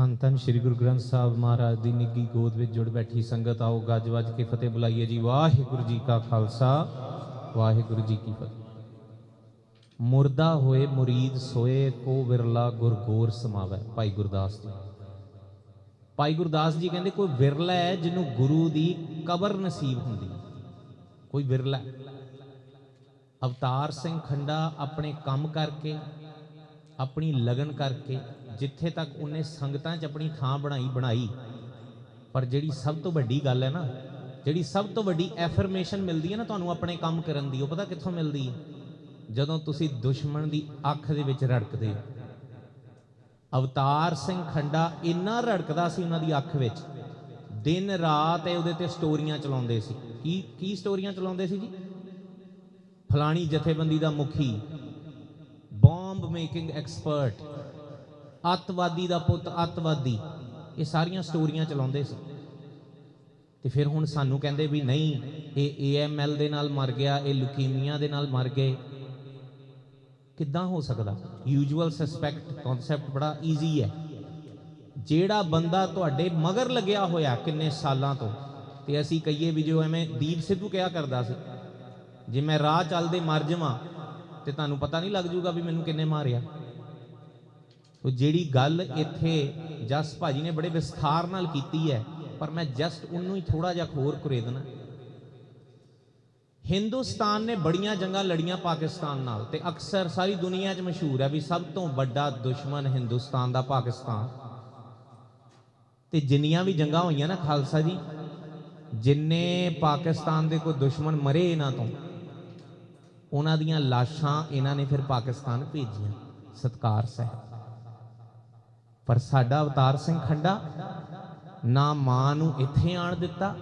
ਧੰਨ ਧੰਨ ਸ੍ਰੀ ਗੁਰੂ ਗ੍ਰੰਥ ਸਾਹਿਬ ਮਹਾਰਾਜ ਦੀ ਨਿੱਗੀ ਗੋਦ ਵਿੱਚ ਜੁੜ ਬੈਠੀ ਸੰਗਤ, ਆਓ ਗੱਜ ਵੱਜ ਕੇ ਫਤਿਹ ਬੁਲਾਈਏ ਜੀ। ਵਾਹਿਗੁਰੂ ਜੀ ਕਾ ਖਾਲਸਾ, ਵਾਹਿਗੁਰੂ ਜੀ ਕੀ ਫਤਿਹ। ਮੁਰਦਾ ਹੋਏ ਮੁਰੀਦ ਸੋਏ, ਕੋ ਵਿਰਲਾ ਗੁਰ ਗੋਰ ਸਮਾਵੈ। ਭਾਈ ਗੁਰਦਾਸ ਜੀ। ਭਾਈ ਗੁਰਦਾਸ ਜੀ ਕਹਿੰਦੇ, ਕੋਈ ਵਿਰਲਾ ਹੈ ਜਿਹਨੂੰ ਗੁਰੂ ਦੀ ਕਬਰ ਨਸੀਬ ਹੁੰਦੀ ਕੋਈ ਵਿਰਲਾ ਅਵਤਾਰ ਸਿੰਘ ਖੰਡਾ ਆਪਣੇ ਕੰਮ ਕਰਕੇ, ਆਪਣੀ ਲਗਨ ਕਰਕੇ ਜਿੱਥੇ ਤੱਕ ਉਹਨੇ ਸੰਗਤਾਂ 'ਚ ਆਪਣੀ ਥਾਂ ਬਣਾਈ ਬਣਾਈ, ਪਰ ਜਿਹੜੀ ਸਭ ਤੋਂ ਵੱਡੀ ਗੱਲ ਹੈ ਨਾ, ਜਿਹੜੀ ਸਭ ਤੋਂ ਵੱਡੀ ਐਫਰਮੇਸ਼ਨ ਮਿਲਦੀ ਹੈ ਨਾ ਤੁਹਾਨੂੰ ਆਪਣੇ ਕੰਮ ਕਰਨ ਦੀ, ਉਹ ਪਤਾ ਕਿੱਥੋਂ ਮਿਲਦੀ ਹੈ? ਜਦੋਂ ਤੁਸੀਂ ਦੁਸ਼ਮਣ ਦੀ ਅੱਖ ਦੇ ਵਿੱਚ ਰੜਕਦੇ ਹੋ। ਅਵਤਾਰ ਸਿੰਘ ਖੰਡਾ ਇੰਨਾ ਰੜਕਦਾ ਸੀ ਉਹਨਾਂ ਦੀ ਅੱਖ ਵਿੱਚ, ਦਿਨ ਰਾਤ ਇਹ ਉਹਦੇ ਤੇ ਸਟੋਰੀਆਂ ਚਲਾਉਂਦੇ ਸੀ। ਕੀ ਕੀ ਸਟੋਰੀਆਂ ਚਲਾਉਂਦੇ ਸੀ ਜੀ? ਫਲਾਣੀ ਜਥੇਬੰਦੀ ਦਾ ਮੁਖੀ ਬੰਬ ਮੇਕਿੰਗ ਐਕਸਪਰਟ ਅੱਤਵਾਦੀ ਦਾ ਪੁੱਤ ਅੱਤਵਾਦੀ। ਇਹ ਸਾਰੀਆਂ ਸਟੋਰੀਆਂ ਚਲਾਉਂਦੇ ਸੀ। ਤੇ ਫਿਰ ਹੁਣ ਸਾਨੂੰ ਕਹਿੰਦੇ ਵੀ ਨਹੀਂ, ਇਹ ਏਐਮਐਲ ਦੇ ਨਾਲ ਮਰ ਗਿਆ, ਇਹ ਲੁਕੀਮੀਆ ਦੇ ਨਾਲ ਮਰ ਗਏ। ਕਿੱਦਾਂ ਹੋ ਸਕਦਾ? ਯੂਜੂਅਲ ਸਸਪੈਕਟ ਕਨਸੈਪਟ ਬੜਾ ਈਜ਼ੀ ਹੈ। ਜਿਹੜਾ ਬੰਦਾ ਤੁਹਾਡੇ ਮਗਰ ਲੱਗਿਆ ਹੋਇਆ ਕਿੰਨੇ ਸਾਲਾਂ ਤੋਂ, ਤੇ ਅਸੀਂ ਕਹੀਏ ਵੀ ਜੋ ਐਵੇਂ ਦੀਪ ਸਿੱਧੂ ਕਿਹਾ ਕਰਦਾ ਸੀ, ਜੇ ਮੈਂ ਰਾਹ ਚੱਲਦੇ ਮਰ ਜਾਵਾਂ, ਤੇ ਤੁਹਾਨੂੰ ਪਤਾ ਨਹੀਂ ਲੱਗ ਜੂਗਾ ਵੀ ਮੈਨੂੰ ਕਿੰਨੇ ਮਾਰਿਆ। ਉਹ ਜਿਹੜੀ ਗੱਲ ਇੱਥੇ ਜਸ ਭਾਜੀ ਨੇ ਬੜੇ ਵਿਸਥਾਰ ਨਾਲ ਕੀਤੀ ਹੈ, ਪਰ ਮੈਂ ਜਸਟ ਉਹਨੂੰ ਹੀ ਥੋੜਾ ਜਿਹਾ ਹੋਰ ਕੁਰੇ ਦੇਣਾ। ਹਿੰਦੁਸਤਾਨ ਨੇ ਬੜੀਆਂ ਜੰਗਾਂ ਲੜੀਆਂ ਪਾਕਿਸਤਾਨ ਨਾਲ ਤੇ ਅਕਸਰ ਸਾਰੀ ਦੁਨੀਆ 'ਚ ਮਸ਼ਹੂਰ ਹੈ ਵੀ ਸਭ ਤੋਂ ਵੱਡਾ ਦੁਸ਼ਮਣ ਹਿੰਦੁਸਤਾਨ ਦਾ ਪਾਕਿਸਤਾਨ। ਤੇ ਜਿੰਨੀਆਂ ਵੀ ਜੰਗਾਂ ਹੋਈਆਂ ਨਾ ਖਾਲਸਾ ਜੀ, ਜਿੰਨੇ ਪਾਕਿਸਤਾਨ ਦੇ ਕੋਈ ਦੁਸ਼ਮਣ ਮਰੇ ਇਹਨਾਂ ਤੋਂ, ਉਹਨਾਂ ਦੀਆਂ ਲਾਸ਼ਾਂ ਇਹਨਾਂ ਨੇ ਫਿਰ ਪਾਕਿਸਤਾਨ ਭੇਜੀਆਂ, ਸਤਕਾਰ ਸਹਿਬ। ਪਰ ਸਾਡਾ ਅਵਤਾਰ ਸਿੰਘ ਖੰਡਾ ਨਾ ਮਾਂ ਨੂੰ ਇੱਥੇ ਆਣ ਦਿੱਤਾ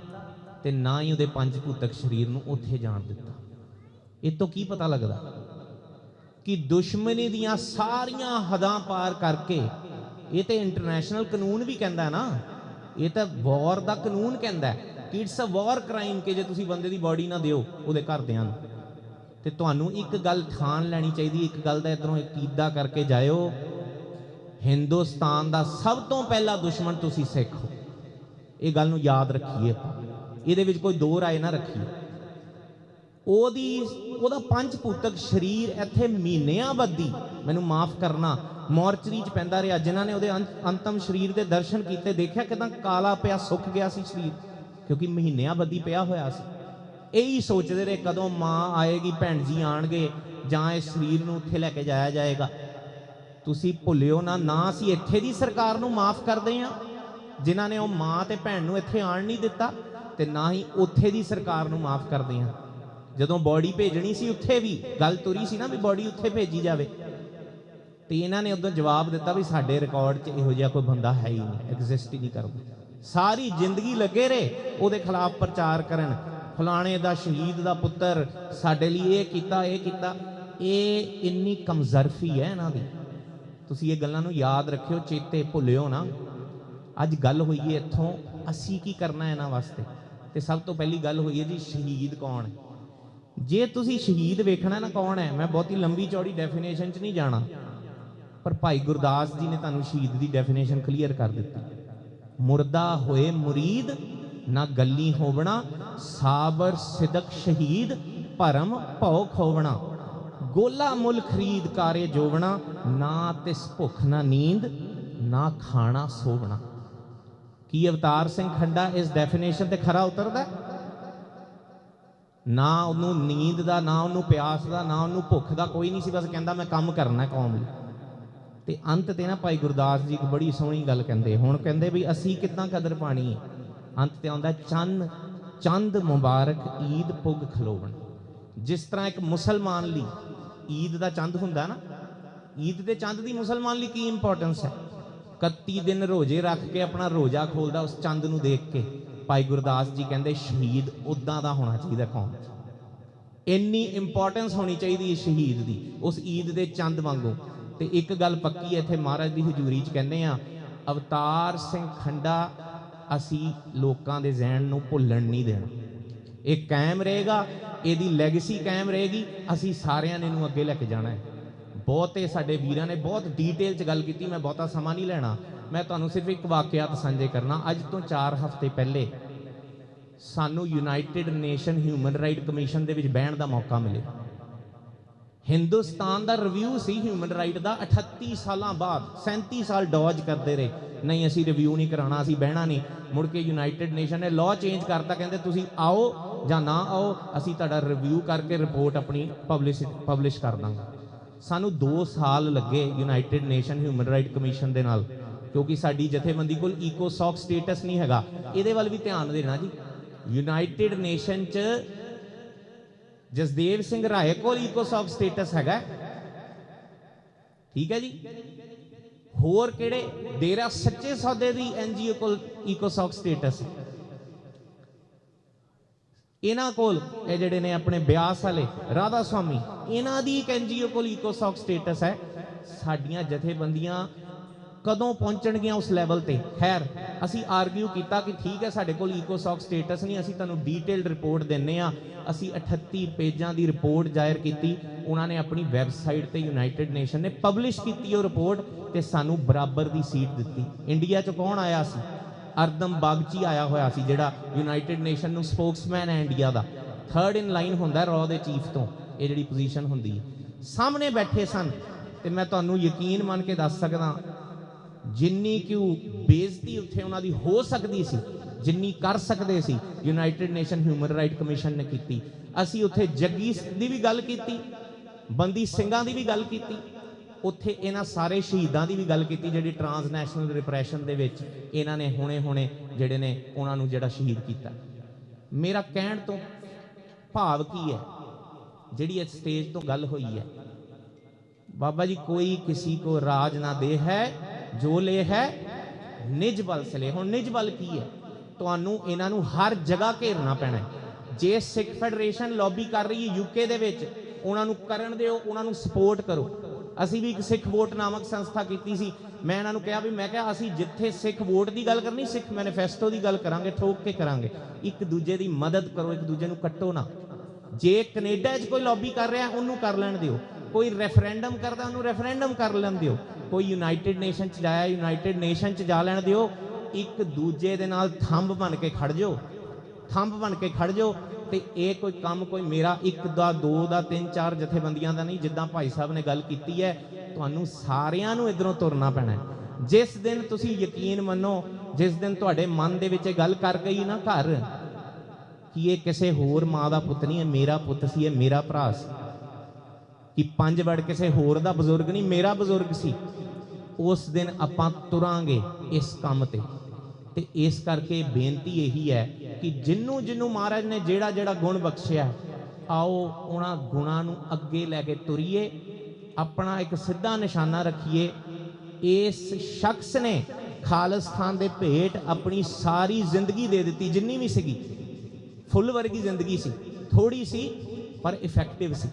ਤੇ ਨਾ ਹੀ ਉਹਦੇ ਪੰਜ ਭੂਤਕ ਸਰੀਰ ਨੂੰ ਉੱਥੇ ਜਾਣ ਦਿੱਤਾ। ਇਹ ਤੋਂ ਕੀ ਪਤਾ ਲੱਗਦਾ ਕਿ ਦੁਸ਼ਮਣੀ ਦੀਆਂ ਸਾਰੀਆਂ ਹਦਾਂ ਪਾਰ ਕਰਕੇ, ਇਹ ਤੇ ਇੰਟਰਨੈਸ਼ਨਲ ਕਾਨੂੰਨ ਵੀ ਕਹਿੰਦਾ ਨਾ, ਇਹ ਤਾਂ ਵਾਰ ਦਾ ਕਾਨੂੰਨ ਕਹਿੰਦਾ ਕਿ ਇਟਸ ਅ ਵਾਰ ਕ੍ਰਾਈਮ ਕਿ ਜੇ ਤੁਸੀਂ ਬੰਦੇ ਦੀ ਬਾਡੀ ਨਾ ਦਿਓ ਉਹਦੇ ਘਰਦਿਆਂ ਨੂੰ। ਤੇ ਤੁਹਾਨੂੰ ਇੱਕ ਗੱਲ ਠਾਣ ਲੈਣੀ ਚਾਹੀਦੀ, ਇੱਕ ਗੱਲ ਦਾ ਇਧਰੋਂ ਅਕੀਦਾ ਕਰਕੇ ਜਾਇਓ ਹਿੰਦੁਸਤਾਨ ਦਾ ਸਭ ਤੋਂ ਪਹਿਲਾ ਦੁਸ਼ਮਣ ਤੁਸੀਂ ਸਿੱਖ ਹੋ। ਇਹ ਗੱਲ ਨੂੰ ਯਾਦ ਰੱਖੀਏ ਇਹਦੇ ਵਿੱਚ ਕੋਈ ਦੋ ਰਾਏ ਨਾ ਰੱਖੀਏ। ਉਹਦੀ, ਉਹਦਾ ਪੰਜ ਭੂਤਕ ਸਰੀਰ ਇੱਥੇ ਮਹੀਨਿਆਂ ਬੱਦੀ ਮੈਨੂੰ ਮਾਫ ਕਰਨਾ, ਮੋਰਚਰੀ 'ਚ ਪੈਂਦਾ ਰਿਹਾ। ਜਿਨ੍ਹਾਂ ਨੇ ਉਹਦੇ ਅੰਤ- ਅੰਤਮ ਸਰੀਰ ਦੇ ਦਰਸ਼ਨ ਕੀਤੇ, ਦੇਖਿਆ ਕਿਦਾਂ ਕਾਲਾ ਪਿਆ, ਸੁੱਕ ਗਿਆ ਸੀ ਸਰੀਰ, ਕਿਉਂਕਿ ਮਹੀਨਿਆਂ ਬੱਦੀ ਪਿਆ ਹੋਇਆ ਸੀ। ਇਹੀ ਸੋਚਦੇ ਰਹੇ ਕਦੋਂ ਮਾਂ ਆਏਗੀ, ਭੈਣ ਜੀ ਆਣਗੇ, ਜਾਂ ਇਸ ਸਰੀਰ ਨੂੰ ਉੱਥੇ ਲੈ ਕੇ ਜਾਇਆ ਜਾਏਗਾ। ਤੁਸੀਂ ਭੁੱਲਿਓ ਨਾ ਨਾ ਅਸੀਂ ਇੱਥੇ ਦੀ ਸਰਕਾਰ ਨੂੰ ਮਾਫ ਕਰਦੇ ਹਾਂ। ਜਿਨ੍ਹਾਂ ਨੇ ਉਹ ਮਾਂ ਤੇ ਭੈਣ ਨੂੰ ਇੱਥੇ ਆਣ ਨਹੀਂ ਦਿੱਤਾ, ਤੇ ਨਾ ਹੀ ਉੱਥੇ ਦੀ ਸਰਕਾਰ ਨੂੰ ਮਾਫ ਕਰਦੇ ਹਾਂ। ਜਦੋਂ ਬਾਡੀ ਭੇਜਣੀ ਸੀ ਉੱਥੇ ਵੀ, ਗੱਲ ਤੁਰੀ ਸੀ ਨਾ ਵੀ ਬਾਡੀ ਉੱਥੇ ਭੇਜੀ ਜਾਵੇ। ਤੇ ਇਹਨਾਂ ਨੇ ਉਦੋਂ ਜਵਾਬ ਦਿੱਤਾ ਵੀ ਸਾਡੇ ਰਿਕਾਰਡ 'ਚ ਇਹੋ ਜਿਹਾ ਕੋਈ ਬੰਦਾ ਹੈ ਹੀ ਨਹੀਂ ਐਗਜ਼ਿਸਟ ਹੀ ਨਹੀਂ ਕਰਦਾ ਸਾਰੀ ਜ਼ਿੰਦਗੀ ਲੱਗੇ ਰਹੇ, ਉਹਦੇ ਖਿਲਾਫ ਪ੍ਰਚਾਰ ਕਰਨ। ਫਲਾਣੇ ਦਾ ਸ਼ਹੀਦ ਦਾ ਪੁੱਤਰ ਸਾਡੇ ਲਈ ਇਹ ਕੀਤਾ ਇਹ ਕੀਤਾ। ਇਹ ਇੰਨੀ ਕਮਜ਼ਰਫੀ ਹੈ ਇਹਨਾਂ ਦੀ। ਤੁਸੀਂ ਇਹ ਗੱਲਾਂ ਨੂੰ ਯਾਦ ਰੱਖਿਓ, ਚੇਤੇ ਭੁੱਲਿਓ ਨਾ। ਅੱਜ ਗੱਲ ਹੋਈ ਹੈ ਇੱਥੋਂ, ਅਸੀਂ ਕੀ ਕਰਨਾ ਹੈ ਇਹਨਾਂ ਵਾਸਤੇ? ਤੇ ਸਭ ਤੋਂ ਪਹਿਲੀ ਗੱਲ ਹੋਈ ਹੈ ਜੀ, ਸ਼ਹੀਦ ਕੌਣ ਹੈ? ਜੇ ਤੁਸੀਂ ਸ਼ਹੀਦ ਵੇਖਣਾ ਨਾ ਕੌਣ ਹੈ, ਮੈਂ ਬਹੁਤੀ ਲੰਬੀ ਚੌੜੀ ਡੈਫੀਨੇਸ਼ਨ 'ਚ ਨਹੀਂ ਜਾਣਾ। ਪਰ ਭਾਈ ਗੁਰਦਾਸ ਜੀ ਨੇ ਤੁਹਾਨੂੰ ਸ਼ਹੀਦ ਦੀ ਡੈਫੀਨੇਸ਼ਨ ਕਲੀਅਰ ਕਰ ਦਿੱਤੀ। ਮੁਰਦਾ ਹੋਏ ਮੁਰੀਦ, ਨਾ ਗੱਲੀ ਹੋਵਣਾ, ਸਾਬਰ ਸਿਦਕ ਸ਼ਹੀਦ, ਭਰਮ ਭਉ ਖੋਵਣਾ ਗੋਲਾ ਮੁੱਲ ਖਰੀਦ ਕਾਰੇ ਜੋਵਣਾ, ਨਾ ਤਿਸ ਭੁੱਖ, ਨਾ ਨੀਂਦ, ਨਾ ਖਾਣਾ, ਸੋਵਣਾ। ਕੀ ਅਵਤਾਰ ਸਿੰਘ ਖੰਡਾ ਇਸ ਡੈਫੀਨੇਸ਼ਨ ਤੇ ਖਰਾ ਉਤਰਦਾ? ਨਾ ਉਹਨੂੰ ਨੀਂਦ ਦਾ, ਨਾ ਉਹਨੂੰ ਪਿਆਸ ਦਾ, ਨਾ ਉਹਨੂੰ ਭੁੱਖ ਦਾ ਕੋਈ ਨਹੀਂ ਸੀ, ਬਸ ਕਹਿੰਦਾ ਮੈਂ ਕੰਮ ਕਰਨਾ ਕੌਮ ਲਈ। ਤੇ ਅੰਤ ਤੇ ਨਾ ਭਾਈ ਗੁਰਦਾਸ ਜੀ ਇੱਕ ਬੜੀ ਸੋਹਣੀ ਗੱਲ ਕਹਿੰਦੇ, ਹੁਣ ਕਹਿੰਦੇ ਵੀ ਅਸੀਂ ਕਿੱਦਾਂ ਕਦਰ ਪਾਣੀ ਹੈ? ਅੰਤ ਤੇ ਆਉਂਦਾ, ਚੰਨ, ਚੰਦ ਮੁਬਾਰਕ, ਈਦ ਪੁੱਗ ਖਲੋਵਣ। ਜਿਸ ਤਰ੍ਹਾਂ ਇੱਕ ਮੁਸਲਮਾਨ ਲਈ ਈਦ ਦਾ ਚੰਦ ਹੁੰਦਾ ਨਾ, ਈਦ ਦੇ ਚੰਦ ਦੀ ਮੁਸਲਮਾਨ ਲਈ ਕੀ ਇੰਪੋਰਟੈਂਸ ਹੈ? 31 ਦਿਨ ਰੋਜ਼ੇ ਰੱਖ ਕੇ ਆਪਣਾ ਰੋਜ਼ਾ ਖੋਲਦਾ ਉਸ ਚੰਦ ਨੂੰ ਦੇਖ ਕੇ। ਭਾਈ ਗੁਰਦਾਸ ਜੀ ਕਹਿੰਦੇ, ਸ਼ਹੀਦ ਉਦਾਂ ਦਾ ਹੋਣਾ ਚਾਹੀਦਾ ਕੌਮ 'ਚ। ਇੰਨੀ ਇੰਪੋਰਟੈਂਸ ਹੋਣੀ ਚਾਹੀਦੀ ਹੈ ਸ਼ਹੀਦ ਦੀ, ਉਸ ਈਦ ਦੇ ਚੰਦ ਵਾਂਗੂ। ਤੇ ਇੱਕ ਗੱਲ ਪੱਕੀ ਹੈ, ਇੱਥੇ ਮਹਾਰਾਜ ਦੀ ਹਜ਼ੂਰੀ 'ਚ ਕਹਿੰਦੇ ਆ ਅਵਤਾਰ ਸਿੰਘ ਖੰਡਾ ਅਸੀਂ ਲੋਕਾਂ ਦੇ ਜ਼ਿਹਨ ਨੂੰ ਭੁੱਲਣ ਨਹੀਂ ਦੇਣਾ। ਇਹ ਕਾਇਮ ਰਹੇਗਾ ਇਹਦੀ ਲੈਗੇਸੀ ਕਾਇਮ ਰਹੇਗੀ। ਅਸੀਂ ਸਾਰਿਆਂ ਨੇ ਇਹਨੂੰ ਅੱਗੇ ਲੈ ਕੇ ਜਾਣਾ ਹੈ। ਬਹੁਤੇ ਸਾਡੇ ਵੀਰਾਂ ਨੇ ਬਹੁਤ ਡੀਟੇਲ 'ਚ ਗੱਲ ਕੀਤੀ, ਮੈਂ ਬਹੁਤਾ ਸਮਾਂ ਨਹੀਂ ਲੈਣਾ। ਮੈਂ ਤੁਹਾਨੂੰ ਸਿਰਫ ਇੱਕ ਵਾਕਿਆਤ ਸਾਂਝੇ ਕਰਨਾ। ਅੱਜ ਤੋਂ 4 ਹਫ਼ਤੇ ਪਹਿਲੇ ਸਾਨੂੰ United Nation Human Right Commission ਦੇ ਵਿੱਚ ਬਹਿਣ ਦਾ ਮੌਕਾ ਮਿਲੇ ਹਿੰਦੁਸਤਾਨ ਦਾ ਰਿਵਿਊ ਸੀ ਹਿਊਮਨ ਰਾਈਟ ਦਾ। 38 ਸਾਲਾਂ ਬਾਅਦ 37 ਸਾਲ ਡੌਜ ਕਰਦੇ ਰਹੇ। ਨਹੀਂ, ਅਸੀਂ ਰਿਵਿਊ ਨਹੀਂ ਕਰਾਉਣਾ, ਅਸੀਂ ਬਹਿਣਾ ਨਹੀਂ। ਮੁੜ ਕੇ ਯੂਨਾਈਟਿਡ ਨੇਸ਼ਨ ਨੇ ਲਾਅ ਚੇਂਜ ਕਰਤਾ, ਕਹਿੰਦੇ ਤੁਸੀਂ ਆਓ ਜਾਂ ਨਾ ਆਓ, ਅਸੀਂ ਤੁਹਾਡਾ ਰਿਵਿਊ ਕਰਕੇ ਰਿਪੋਰਟ ਆਪਣੀ ਪਬਲਿਸ਼ ਪਬਲਿਸ਼ ਕਰ ਦਾਂਗੇ। ਸਾਨੂੰ 2 ਸਾਲ ਲੱਗੇ United Nation Human Right Commission ਦੇ ਨਾਲ, ਕਿਉਂਕਿ ਸਾਡੀ ਜਥੇਬੰਦੀ ਕੋਲ ਇਕੋਸੌਕ ਸਟੇਟਸ ਨਹੀਂ ਹੈਗਾ। ਇਹਦੇ ਵੱਲ ਵੀ ਧਿਆਨ ਦੇਣਾ ਜੀ। ਯੂਨਾਈਟਿਡ ਨੇਸ਼ਨ 'ਚ ਜਸਦੇਵ ਸਿੰਘ ਰਾਏ ਕੋਲ ਇਕੋਸੌਕ ਸਟੇਟਸ ਹੈਗਾ। ਠੀਕ ਹੈ ਜੀ? ਹੋਰ ਕਿਹੜੇ? ਡੇਰਾ ਸੱਚੇ ਸੌਦੇ ਦੀ ਐਨਜੀਓ ਕੋਲ ਇਕੋਸੌਕ ਸਟੇਟਸ ਇਹਨਾਂ ਕੋਲ, ਇਹ ਜਿਹੜੇ ਨੇ ਆਪਣੇ ਬਿਆਸ ਵਾਲੇ ਰਾਧਾ ਸਵਾਮੀ ਇਹਨਾਂ ਦੀ ਇੱਕ ਐਨਜੀਓ ਕੋਲ ਇਕੋਸੌਕ ਸਟੇਟਸ ਹੈ। ਸਾਡੀਆਂ ਜਥੇਬੰਦੀਆਂ ਕਦੋਂ ਪਹੁੰਚਣਗੀਆਂ ਉਸ ਲੈਵਲ ਤੇ? ਖੈਰ, ਅਸੀਂ ਆਰਗਿਊ ਕੀਤਾ ਕਿ ਠੀਕ ਹੈ, ਸਾਡੇ ਕੋਲ ਇਕੋਸੌਕ ਸਟੇਟਸ ਨਹੀਂ, ਅਸੀਂ ਤੁਹਾਨੂੰ ਡੀਟੇਲਡ ਰਿਪੋਰਟ ਦਿੰਨੇ ਆ ਅਸੀਂ 38 ਪੇਜਾਂ ਦੀ ਰਿਪੋਰਟ ਜ਼ਾਹਿਰ ਕੀਤੀ। ਉਹਨਾਂ ਨੇ ਆਪਣੀ ਵੈਬਸਾਈਟ ਤੇ ਯੂਨਾਈਟਿਡ ਨੇਸ਼ਨ ਨੇ ਪਬਲਿਸ਼ ਕੀਤੀ ਉਹ ਰਿਪੋਰਟ ਤੇ ਸਾਨੂੰ ਬਰਾਬਰ ਦੀ ਸੀਟ ਦਿੱਤੀ। ਇੰਡੀਆ ਚ ਕੌਣ ਆਇਆ ਸੀ? ਅਰਦਮ ਬਾਗਚੀ ਆਇਆ ਹੋਇਆ ਸੀ, ਜਿਹੜਾ ਯੂਨਾਈਟਿਡ ਨੇਸ਼ਨ ਨੂੰ ਸਪੋਕਸਮੈਨ ਹੈ ਇੰਡੀਆ ਦਾ। ਥਰਡ ਇਨ ਲਾਈਨ ਹੁੰਦਾ ਰॉ ਦੇ ਚੀਫ ਤੋਂ, ਇਹ ਜਿਹੜੀ ਪੋਜੀਸ਼ਨ ਹੁੰਦੀ ਹੈ। ਸਾਹਮਣੇ ਬੈਠੇ ਸਨ, ਤੇ ਮੈਂ ਤੁਹਾਨੂੰ ਯਕੀਨ ਮੰਨ ਕੇ ਦੱਸ ਸਕਦਾ, ਜਿੰਨੀ ਕਿ ਉਹ ਬੇਇੱਜ਼ਤੀ ਉੱਥੇ ਉਹਨਾਂ ਦੀ ਹੋ ਸਕਦੀ ਸੀ, ਜਿੰਨੀ ਕਰ ਸਕਦੇ ਸੀ United Nation Human Right Commission ਨੇ ਕੀਤੀ। ਅਸੀਂ ਉੱਥੇ ਜੱਗੀ ਦੀ ਵੀ ਗੱਲ ਕੀਤੀ, ਬੰਦੀ ਸਿੰਘਾਂ ਦੀ ਵੀ ਗੱਲ ਕੀਤੀ ਉੱਥੇ ਇਹਨਾਂ ਸਾਰੇ ਸ਼ਹੀਦਾਂ ਦੀ ਵੀ ਗੱਲ ਕੀਤੀ ਜਿਹੜੀ ਟਰਾਂਸਨੈਸ਼ਨਲ ਰਿਪਰੈਸ਼ਨ ਦੇ ਵਿੱਚ ਇਹਨਾਂ ਨੇ ਹੁਣੇ-ਹੁਣੇ ਜਿਹੜੇ ਨੇ ਉਹਨਾਂ ਨੂੰ ਜਿਹੜਾ ਸ਼ਹੀਦ ਕੀਤਾ। ਮੇਰਾ ਕਹਿਣ ਤੋਂ ਭਾਵ ਕੀ ਹੈ? ਜਿਹੜੀ ਇਸ ਸਟੇਜ ਤੋਂ ਗੱਲ ਹੋਈ ਹੈ। ਬਾਬਾ ਜੀ, ਕੋਈ ਕਿਸੇ ਕੋ ਰਾਜ ਨਾ ਦੇ ਹੈ, ਜੋ ਲੈ ਹੈ, ਨਿਜ ਬਲ ਸਲੇ ਹੁਣ ਨਿਜ ਬਲ ਕੀ ਹੈ? ਤੁਹਾਨੂੰ ਇਹਨਾਂ ਨੂੰ ਹਰ ਜਗ੍ਹਾ ਘੇਰਨਾ ਪੈਣਾ ਜੇ ਸਿੱਖ ਫੈਡਰੇਸ਼ਨ ਲੌਬੀ ਕਰ ਰਹੀ ਹੈ ਯੂਕੇ ਦੇ ਵਿੱਚ, ਉਹਨਾਂ ਨੂੰ ਕਰਨ ਦਿਓ, ਉਹਨਾਂ ਨੂੰ ਸਪੋਰਟ ਕਰੋ। ਅਸੀਂ ਵੀ ਇੱਕ ਸਿੱਖ ਵੋਟ ਨਾਮਕ ਸੰਸਥਾ ਕੀਤੀ ਸੀ। ਮੈਂ ਇਹਨਾਂ ਨੂੰ ਕਿਹਾ ਵੀ, ਮੈਂ ਕਿਹਾ, ਅਸੀਂ ਜਿੱਥੇ ਸਿੱਖ ਵੋਟ ਦੀ ਗੱਲ ਕਰਨੀ, ਸਿੱਖ ਮੈਨੀਫੈਸਟੋ ਦੀ ਗੱਲ ਕਰਾਂਗੇ, ਠੋਕ ਕੇ ਕਰਾਂਗੇ। ਇੱਕ ਦੂਜੇ ਦੀ ਮਦਦ ਕਰੋ, ਇੱਕ ਦੂਜੇ ਨੂੰ ਕੱਟੋ ਨਾ। ਜੇ ਕੈਨੇਡਾ 'ਚ ਕੋਈ ਲੌਬੀ ਕਰ ਰਿਹਾ, ਉਹਨੂੰ ਕਰ ਲੈਣ ਦਿਓ। ਕੋਈ ਰੈਫਰੈਂਡਮ ਕਰਦਾ, ਉਹਨੂੰ ਰੈਫਰੈਂਡਮ ਕਰ ਲੈਣ ਦਿਓ। ਕੋਈ ਯੂਨਾਈਟਿਡ ਨੇਸ਼ਨ 'ਚ ਜਾਇਆ, ਯੂਨਾਈਟਿਡ ਨੇਸ਼ਨ 'ਚ ਜਾ ਲੈਣ ਦਿਓ। ਇੱਕ ਦੂਜੇ ਦੇ ਨਾਲ ਥੰਬ ਬਣ ਕੇ ਖੜ ਜਾਓ। ਥੰਬ ਬਣ ਕੇ ਖੜ ਜਾਓ। ਤੇ ਇਹ ਕੋਈ ਕੰਮ ਕੋਈ ਮੇਰਾ ਇੱਕ ਦਾ, ਦੋ ਦਾ, ਤਿੰਨ, ਚਾਰ ਜਥੇਬੰਦੀਆਂ ਦਾ ਨਹੀਂ, ਜਿੱਦਾਂ ਭਾਈ ਸਾਹਿਬ ਨੇ ਗੱਲ ਕੀਤੀ ਹੈ, ਤੁਹਾਨੂੰ ਸਾਰਿਆਂ ਨੂੰ ਇਧਰੋਂ ਤੁਰਨਾ ਪੈਣਾ ਜਿਸ ਦਿਨ ਤੁਸੀਂ ਯਕੀਨ ਮੰਨੋ, ਜਿਸ ਦਿਨ ਤੁਹਾਡੇ ਮਨ ਦੇ ਵਿੱਚ ਇਹ ਗੱਲ ਕਰ ਗਈ ਨਾ ਘਰ, ਕਿ ਇਹ ਕਿਸੇ ਹੋਰ ਮਾਂ ਦਾ ਪੁੱਤ ਨਹੀਂ ਹੈ, ਮੇਰਾ ਪੁੱਤ ਸੀ, ਇਹ ਮੇਰਾ ਭਰਾ ਸੀ। ਕਿ ਪੰਜ ਵੜ ਕਿਸੇ ਹੋਰ ਦਾ ਬਜ਼ੁਰਗ ਨਹੀਂ, ਮੇਰਾ ਬਜ਼ੁਰਗ ਸੀ। ਉਸ ਦਿਨ ਆਪਾਂ ਤੁਰਾਂਗੇ ਇਸ ਕੰਮ ਤੇ। ਤੇ ਇਸ ਕਰਕੇ ਬੇਨਤੀ ਇਹੀ ਹੈ ਕਿ ਜਿੰਨੂੰ ਜਿੰਨੂੰ ਮਹਾਰਾਜ ਨੇ ਜਿਹੜਾ ਜਿਹੜਾ ਗੁਣ ਬਖਸ਼ਿਆ, ਆਓ ਉਹਨਾਂ ਗੁਣਾਂ ਨੂੰ ਅੱਗੇ ਲੈ ਕੇ ਤੁਰੀਏ, ਆਪਣਾ ਇੱਕ ਸਿੱਧਾ ਨਿਸ਼ਾਨਾ ਰੱਖੀਏ। ਇਸ ਸ਼ਖਸ ਨੇ ਖਾਲਿਸਤਾਨ ਦੇ ਭੇਟ ਆਪਣੀ ਸਾਰੀ ਜ਼ਿੰਦਗੀ ਦੇ ਦਿੱਤੀ, ਜਿੰਨੀ ਵੀ ਸੀਗੀ। ਫੁੱਲ ਵਰਗੀ ਜ਼ਿੰਦਗੀ ਸੀ ਥੋੜੀ ਸੀ, ਪਰ ਇਫੈਕਟਿਵ ਸੀ।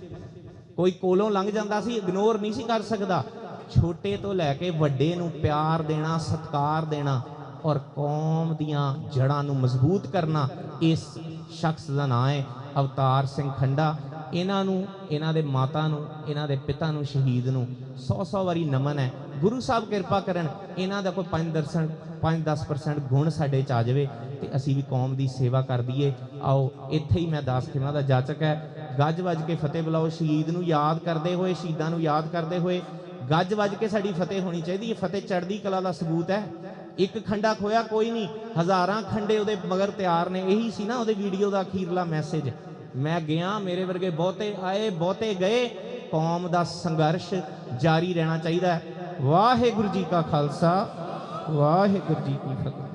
ਕੋਈ ਕੋਲੋਂ ਲੰਘ ਜਾਂਦਾ ਸੀ ਇਗਨੋਰ ਨਹੀਂ ਸੀ ਕਰ ਸਕਦਾ। ਛੋਟੇ ਤੋਂ ਲੈ ਕੇ ਵੱਡੇ ਨੂੰ ਪਿਆਰ ਦੇਣਾ, ਸਤਿਕਾਰ ਦੇਣਾ ਔਰ ਕੌਮ ਦੀਆਂ ਜੜਾਂ ਨੂੰ ਮਜ਼ਬੂਤ ਕਰਨਾ ਇਸ ਸ਼ਖਸ ਦਾ ਨਾਮ ਹੈ ਅਵਤਾਰ ਸਿੰਘ ਖੰਡਾ। ਇਹਨਾਂ ਨੂੰ, ਇਹਨਾਂ ਦੇ ਮਾਤਾ ਨੂੰ, ਇਹਨਾਂ ਦੇ ਪਿਤਾ ਨੂੰ, ਸ਼ਹੀਦ ਨੂੰ 100-100 ਵਾਰੀ ਨਮਨ ਹੈ। ਗੁਰੂ ਸਾਹਿਬ ਕਿਰਪਾ ਕਰਨ ਇਹਨਾਂ ਦਾ ਕੋਈ 5% 5-10% ਗੁਣ ਸਾਡੇ ਚ ਆ ਜਾਵੇ ਤੇ ਅਸੀਂ ਵੀ ਕੌਮ ਦੀ ਸੇਵਾ ਕਰ ਦਈਏ। ਆਓ, ਇੱਥੇ ਹੀ ਮੈਂ ਦਾਸ ਖਿਮਾ ਦਾ ਜਾਚਕ ਹੈ। ਗੱਜ ਵੱਜ ਕੇ ਫਤਿਹ ਬੁਲਾਓ। ਸ਼ਹੀਦ ਨੂੰ ਯਾਦ ਕਰਦੇ ਹੋਏ, ਸ਼ਹੀਦਾਂ ਨੂੰ ਯਾਦ ਕਰਦੇ ਹੋਏ ਗੱਜ ਵੱਜ ਕੇ ਸਾਡੀ ਫਤਿਹ ਹੋਣੀ ਚਾਹੀਦੀ ਹੈ। ਫਤਿਹ ਚੜ੍ਹਦੀ ਕਲਾ ਦਾ ਸਬੂਤ ਹੈ। ਇੱਕ ਖੰਡਾ ਖੋਇਆ, ਕੋਈ ਨਹੀਂ। ਹਜ਼ਾਰਾਂ ਖੰਡੇ ਉਹਦੇ ਮਗਰ ਤਿਆਰ ਨੇ। ਇਹੀ ਸੀ ਨਾ ਉਹਦੇ ਵੀਡੀਓ ਦਾ ਅਖੀਰਲਾ ਮੈਸੇਜ। ਮੈਂ ਗਿਆ, ਮੇਰੇ ਵਰਗੇ ਬਹੁਤੇ ਆਏ, ਬਹੁਤੇ ਗਏ। ਕੌਮ ਦਾ ਸੰਘਰਸ਼ ਜਾਰੀ ਰਹਿਣਾ ਚਾਹੀਦਾ ਹੈ। ਵਾਹਿਗੁਰੂ ਜੀ ਕਾ ਖਾਲਸਾ, ਵਾਹਿਗੁਰੂ ਜੀ ਕੀ ਫਤਿਹ।